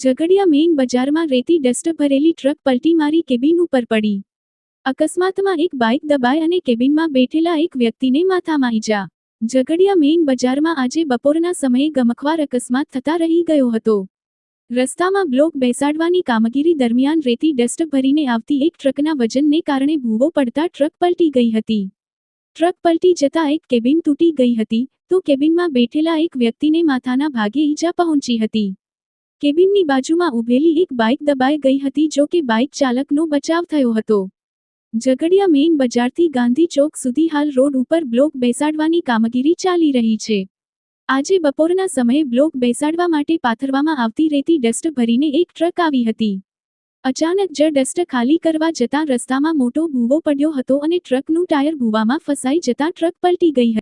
Jhagadia main બજારમાં રેતી dust ભરેલી ટ્રક પલટી મારી કેબિન ઉપર પડી. અકસ્માતમાં એક બાઇક દબાઈ અને કેબિનમાં બેઠેલા એક વ્યક્તિને માથામાં ઈજા. ઝઘડિયા મેઇન બજારમાં આજે બપોરના સમયે ગમખવાર અકસ્માત થતા રહી ગયો હતો. રસ્તામાં બ્લોક બેસાડવાની કામગીરી દરમિયાન રેતી ડસ્ટ ભરીને આવતી એક ટ્રકના વજનને કારણે ભૂવો પડતા ટ્રક પલટી ગઈ હતી. ટ્રક પલટી જતા એક કેબિન તૂટી ગઈ હતી, તો કેબિનમાં બેઠેલા એક વ્યક્તિને માથાના ભાગે ઈજા પહોંચી હતી. કેબિનની બાજુમાં ઊભેલી એક બાઇક દબાઈ ગઈ હતી જો કે બાઇક ચાલકનો બચાવ થયો હતો. ઝઘડિયા મેઇન બજારથી ગાંધી ચોક સુધી હાલ રોડ ઉપર બ્લોક બેસાડવાની કામગીરી ચાલી રહી છે. આજે બપોરના સમયે બ્લોક બેસાડવા માટે પાથરવામાં આવતી રેતી ડસ્ટ ભરીને એક ટ્રક આવી હતી. અચાનક જ ડસ્ટ ખાલી કરવા જતાં રસ્તામાં મોટો ભૂવો પડ્યો હતો અને ટ્રકનું ટાયર ભૂવામાં ફસાઈ જતાં ટ્રક પલટી ગઈ હતી.